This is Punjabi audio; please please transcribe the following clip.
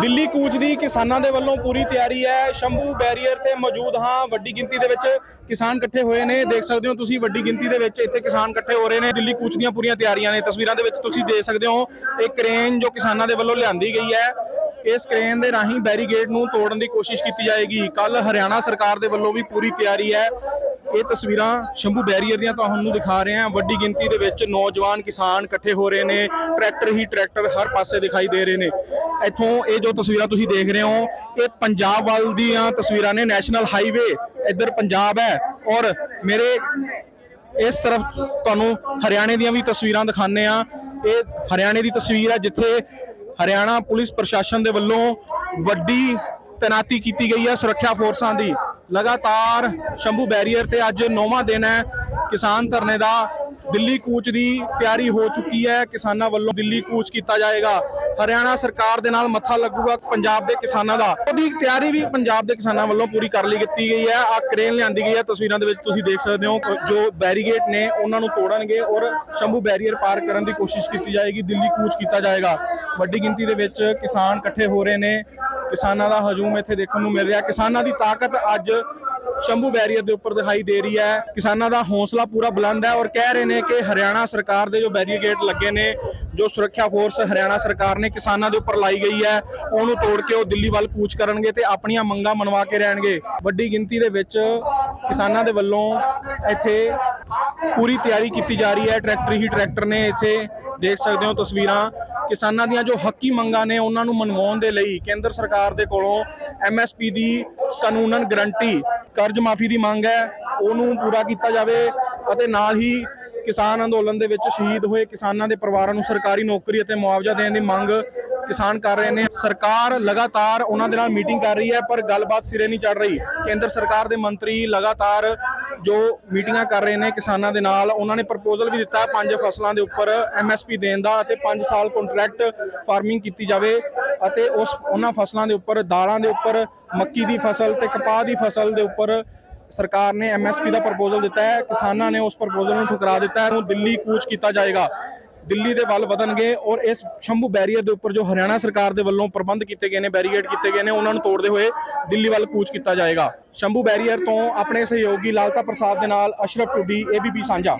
ਦਿੱਲੀ ਕੂਚ ਦੀ ਕਿਸਾਨਾਂ ਦੇ ਵੱਲੋਂ ਪੂਰੀ ਤਿਆਰੀ ਹੈ। ਸ਼ੰਭੂ ਬੈਰੀਅਰ ਤੇ ਮੌਜੂਦ ਹਾਂ। ਵੱਡੀ ਗਿਣਤੀ ਦੇ ਵਿੱਚ ਕਿਸਾਨ ਇਕੱਠੇ ਹੋਏ ਨੇ। ਦੇਖ ਸਕਦੇ ਹੋ ਤੁਸੀਂ ਵੱਡੀ ਗਿਣਤੀ ਦੇ ਵਿੱਚ ਇੱਥੇ ਕਿਸਾਨ ਇਕੱਠੇ ਹੋ ਰਹੇ ਨੇ। ਦਿੱਲੀ ਕੂਚ ਦੀਆਂ ਪੂਰੀਆਂ ਤਿਆਰੀਆਂ ਨੇ। ਤਸਵੀਰਾਂ ਦੇ ਵਿੱਚ ਤੁਸੀਂ ਦੇਖ ਸਕਦੇ ਹੋ ਇਹ ਕ੍ਰੇਨ ਜੋ ਕਿਸਾਨਾਂ ਦੇ ਵੱਲੋਂ ਲਿਆਂਦੀ ਗਈ ਹੈ। ਇਸ ਕ੍ਰੇਨ ਦੇ ਰਾਹੀਂ ਬੈਰੀਗੇਡ ਨੂੰ ਤੋੜਨ ਦੀ ਕੋਸ਼ਿਸ਼ ਕੀਤੀ ਜਾਏਗੀ। ਕੱਲ ਹਰਿਆਣਾ ਸਰਕਾਰ ਦੇ ਵੱਲੋਂ ਵੀ ਪੂਰੀ ਤਿਆਰੀ ਹੈ। ਇਹ ਤਸਵੀਰਾਂ ਸ਼ੰਭੂ ਬੈਰੀਅਰ ਦੀਆਂ ਤੁਹਾਨੂੰ ਦਿਖਾ ਰਹੇ ਹਾਂ। ਵੱਡੀ ਗਿਣਤੀ ਦੇ ਵਿੱਚ ਨੌਜਵਾਨ ਕਿਸਾਨ ਇਕੱਠੇ ਹੋ ਰਹੇ ਨੇ। ਟਰੈਕਟਰ ਹੀ ਟਰੈਕਟਰ ਹਰ ਪਾਸੇ ਦਿਖਾਈ ਦੇ ਰਹੇ ਨੇ। ਇੱਥੋਂ ਇਹ ਜੋ ਤਸਵੀਰਾਂ ਤੁਸੀਂ ਦੇਖ ਰਹੇ ਹੋ, ਇਹ ਪੰਜਾਬ ਵੱਲ ਦੀਆਂ ਤਸਵੀਰਾਂ ਨੇ। ਨੈਸ਼ਨਲ ਹਾਈਵੇ ਇੱਧਰ ਪੰਜਾਬ ਹੈ ਔਰ ਮੇਰੇ ਇਸ ਤਰਫ ਤੁਹਾਨੂੰ ਹਰਿਆਣੇ ਦੀਆਂ ਵੀ ਤਸਵੀਰਾਂ ਦਿਖਾਣੇ ਆ ਇਹ ਹਰਿਆਣੇ ਦੀ ਤਸਵੀਰ ਹੈ ਜਿੱਥੇ ਹਰਿਆਣਾ ਪੁਲਿਸ ਪ੍ਰਸ਼ਾਸਨ ਦੇ ਵੱਲੋਂ ਵੱਡੀ ਤੈਨਾਤੀ ਕੀਤੀ ਗਈ ਹੈ ਸੁਰੱਖਿਆ ਫੋਰਸਾਂ ਦੀ। ਲਗਾਤਾਰ ਸ਼ੰਭੂ ਬੈਰੀਅਰ ਤੇ ਅੱਜ ਨੌਵਾਂ ਦਿਨ ਹੈ। ਕਿਸਾਨ ਧਰਨੇ ਦਾ ਦਿੱਲੀ ਕੂਚ ਦੀ ਤਿਆਰੀ ਹੋ ਚੁੱਕੀ ਹੈ। ਕਿਸਾਨਾਂ ਵੱਲੋਂ ਦਿੱਲੀ ਕੂਚ ਕੀਤਾ ਜਾਏਗਾ। ਹਰਿਆਣਾ ਸਰਕਾਰ ਦੇ ਨਾਲ ਮੱਥਾ ਲੱਗੂਗਾ ਪੰਜਾਬ ਦੇ ਕਿਸਾਨਾਂ ਦਾ। ਉਹਦੀ ਤਿਆਰੀ ਵੀ ਪੰਜਾਬ ਦੇ ਕਿਸਾਨਾਂ ਵੱਲੋਂ ਪੂਰੀ ਕਰ ਲਈ ਕੀਤੀ ਗਈ ਹੈ। ਆ ਕ੍ਰੇਨ ਲਿਆਂਦੀ ਗਈ ਹੈ। ਤਸਵੀਰਾਂ ਦੇ ਵਿੱਚ ਤੁਸੀਂ ਦੇਖ ਸਕਦੇ ਹੋ ਜੋ ਬੈਰੀਗੇਟ ਨੇ ਉਹਨਾਂ ਨੂੰ ਤੋੜਨਗੇ ਔਰ ਸ਼ੰਭੂ ਬੈਰੀਅਰ ਪਾਰ ਕਰਨ ਦੀ ਕੋਸ਼ਿਸ਼ ਕੀਤੀ ਜਾਏਗੀ। ਦਿੱਲੀ ਕੂਚ ਕੀਤਾ ਜਾਏਗਾ। ਵੱਡੀ ਗਿਣਤੀ ਦੇ ਵਿੱਚ ਕਿਸਾਨ ਇਕੱਠੇ ਹੋ ਰਹੇ ਨੇ। ਕਿਸਾਨਾਂ ਦਾ ਹਜੂਮ ਇੱਥੇ ਦੇਖਣ ਨੂੰ ਮਿਲ ਰਿਹਾ। ਕਿਸਾਨਾਂ ਦੀ ਤਾਕਤ ਅੱਜ ਸ਼ੰਭੂ ਬੈਰੀਅਰ ਦੇ ਉੱਪਰ ਦਿਖਾਈ ਦੇ ਰਹੀ ਹੈ। ਕਿਸਾਨਾਂ ਦਾ ਹੌਸਲਾ ਪੂਰਾ ਬੁਲੰਦ ਹੈ ਔਰ ਕਹਿ ਰਹੇ ਨੇ ਕਿ ਹਰਿਆਣਾ ਸਰਕਾਰ ਦੇ ਜੋ ਬੈਰੀਗੇਟ ਲੱਗੇ ਨੇ, ਜੋ ਸੁਰੱਖਿਆ ਫੋਰਸ ਹਰਿਆਣਾ ਸਰਕਾਰ ਨੇ ਕਿਸਾਨਾਂ ਦੇ ਉੱਪਰ ਲਾਈ ਗਈ ਹੈ, ਉਹਨੂੰ ਤੋੜ ਕੇ ਉਹ ਦਿੱਲੀ ਵੱਲ ਕੂਚ ਕਰਨਗੇ ਤੇ ਆਪਣੀਆਂ ਮੰਗਾਂ ਮਨਵਾ ਕੇ ਰਹਿਣਗੇ। ਵੱਡੀ ਗਿਣਤੀ ਦੇ ਵਿੱਚ ਕਿਸਾਨਾਂ ਦੇ ਵੱਲੋਂ ਇੱਥੇ ਪੂਰੀ ਤਿਆਰੀ ਕੀਤੀ ਜਾ ਰਹੀ ਹੈ। ਟਰੈਕਟਰ ਹੀ ਟਰੈਕਟਰ ਨੇ ਇੱਥੇ ਦੇਖ ਸਕਦੇ ਹੋ ਤਸਵੀਰਾਂ ਕਿਸਾਨਾਂ ਦੀਆਂ ਜੋ ਹੱਕੀ ਮੰਗਾਂ ਨੇ ਉਹਨਾਂ ਨੂੰ ਮਨਵਾਉਣ ਦੇ ਲਈ ਕੇਂਦਰ ਸਰਕਾਰ ਦੇ ਕੋਲੋਂ ਐਮਐਸਪੀ ਦੀ ਕਾਨੂੰਨਨ ਗਰੰਟੀ, ਕਰਜ਼ ਮਾਫੀ ਦੀ ਮੰਗ ਹੈ, ਉਹਨੂੰ ਪੂਰਾ ਕੀਤਾ ਜਾਵੇ ਅਤੇ ਨਾਲ ਹੀ ਕਿਸਾਨ ਅੰਦੋਲਨ ਦੇ ਵਿੱਚ ਸ਼ਹੀਦ ਹੋਏ ਕਿਸਾਨਾਂ ਦੇ ਪਰਿਵਾਰਾਂ ਨੂੰ ਸਰਕਾਰੀ ਨੌਕਰੀ ਅਤੇ ਮੁਆਵਜ਼ਾ ਦੇਣ ਦੀ ਮੰਗ ਕਿਸਾਨ ਕਰ ਰਹੇ ਨੇ। ਸਰਕਾਰ ਲਗਾਤਾਰ ਉਹਨਾਂ ਦੇ ਨਾਲ ਮੀਟਿੰਗ ਕਰ ਰਹੀ ਹੈ, ਪਰ ਗੱਲਬਾਤ ਸਿਰੇ ਨਹੀਂ ਚੜ ਰਹੀ। ਕੇਂਦਰ ਸਰਕਾਰ ਦੇ ਮੰਤਰੀ ਲਗਾਤਾਰ ਜੋ ਮੀਟਿੰਗਾਂ ਕਰ ਰਹੇ ਨੇ ਕਿਸਾਨਾਂ ਦੇ ਨਾਲ, ਉਹਨਾਂ ਨੇ ਪ੍ਰਪੋਜ਼ਲ ਵੀ ਦਿੱਤਾ ਪੰਜ ਫਸਲਾਂ ਦੇ ਉੱਪਰ ਐਮਐਸਪੀ ਦੇਣ ਦਾ ਅਤੇ 5 ਸਾਲ ਕੰਟਰੈਕਟ ਫਾਰਮਿੰਗ ਕੀਤੀ ਜਾਵੇ ਅਤੇ ਉਸ, ਉਹਨਾਂ ਫਸਲਾਂ ਦੇ ਉੱਪਰ, ਦਾਲਾਂ ਦੇ ਉੱਪਰ, ਮੱਕੀ ਦੀ ਫਸਲ ਤੇ ਕਪਾਹ ਦੀ ਫਸਲ ਦੇ ਉੱਪਰ ਸਰਕਾਰ ਨੇ ਐਮਐਸਪੀ ਦਾ ਪ੍ਰਪੋਜ਼ਲ ਦਿੱਤਾ ਹੈ, ਕਿਸਾਨਾਂ ਨੇ ਉਸ ਪ੍ਰਪੋਜ਼ਲ ਨੂੰ ਠੁਕਰਾ ਦਿੱਤਾ ਹੈ, ਉਹਨੂੰ ਦਿੱਲੀ ਕੂਚ ਕੀਤਾ ਜਾਏਗਾ। ਦਿੱਲੀ ਦੇ ਵੱਲ ਵਧਣਗੇ ਔਰ ਇਸ ਸ਼ੰਭੂ ਬੈਰੀਅਰ ਦੇ ਉੱਪਰ ਜੋ ਹਰਿਆਣਾ ਸਰਕਾਰ ਦੇ ਵੱਲੋਂ ਪ੍ਰਬੰਧ ਕੀਤੇ ਗਏ ਨੇ ਬੈਰੀਗੇਡ ਕੀਤੇ ਗਏ ਨੇ, ਉਹਨਾਂ ਨੂੰ ਤੋੜਦੇ ਹੋਏ ਦਿੱਲੀ ਵੱਲ ਕੂਚ ਕੀਤਾ ਜਾਏਗਾ। ਸ਼ੰਭੂ ਬੈਰੀਅਰ ਤੋਂ ਆਪਣੇ ਸਹਿਯੋਗੀ ਲਾਲਤਾ ਪ੍ਰਸਾਦ ਦੇ ਨਾਲ ਅਸ਼ਰਫ ਟੁੱਡੀ, ਏਬੀਪੀ ਸਾਂਝਾ।